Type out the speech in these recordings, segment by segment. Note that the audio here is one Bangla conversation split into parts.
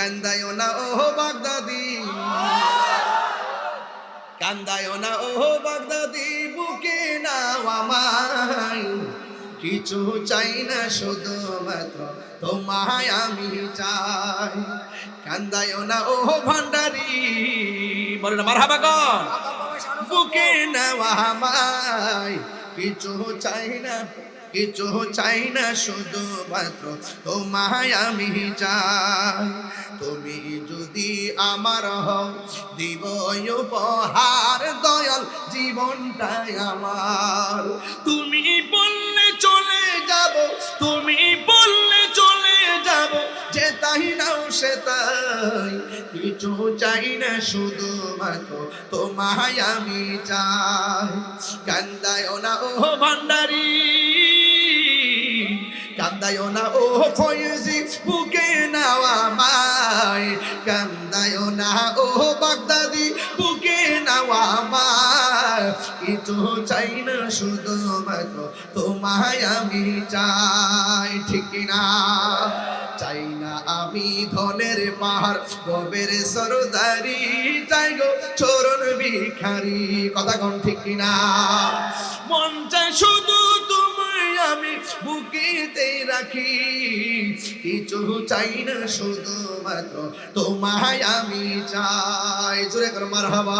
কান্দায় না ও বাগদাদি। কান্দায় না ও বাগদাদি বুকে নাও আমায়। কিছু চাই না শুধু মাত্র তোমায় আমি চাই। কান্দায় না ও ভান্ডারি বলে না মারহাবা কর। বুকে নেওয়া আমায়। কিছু চাই না কিছু চাই না, শুধু মাত্র তোমায় আমি চাই। তুমি যদি আমার হও, দিব উপহার, দয়াল জীবনটাই আমার। তুমি বললে চলে যাব, তুমি বললে চলে যাব, যে তাই নাও সে তাই। কিছু চাই না, শুধু মাত্র তোমায় আমি চাই। কান্দায় না, ও ভান্ডারি। কান্দায় না, ও ফয়েজি, বুকে নাওয়া মাই কান্দায় না, ও বাগদাদি, বুকে নাওয়া মাই কিছু চাই না শুধু মাত্র তোমায় আমি চাই, ঠিক না? চাই না আমি ধনের পাহাড় গবের সরদারি চাই গো চরণ ভিখারি। কথা কোন ঠিক না? মন চাই শুধু আমি বুকেতে রাখি। কিছু চাই না শুধু মাত্র তোমায় আমি চাই। জোরে কর মার হাবা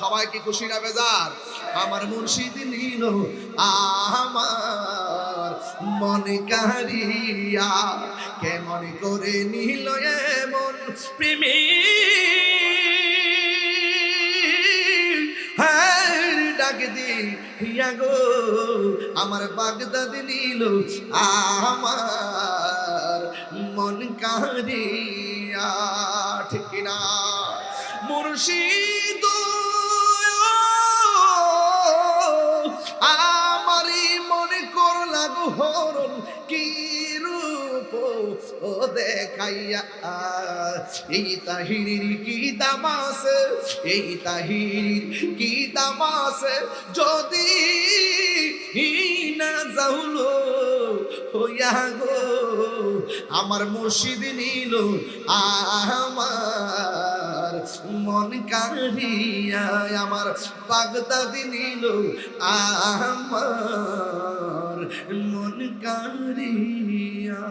সবাই কি খুশি না বেজার? আমার মুর্শিদ নিল, আমার মনে কারিয়া কেমন করে নিল এমন প্রেমী? হিয়া গো, আমার বাগদাদ নিল আমার মন কারিয়া ঠিক না মুর্শিদ, আমারই মনে করলা গো হরণ কি রূপ ও দেখাইয়া এই তাহিরির কি দামাস এই তাহিরির কি দামাস যদি না যাউলো হইয়া গো, আমার মুর্শিদ নিল আমার মন কারিয়া আমার বাগদাদি নিল আমার মন কারিয়া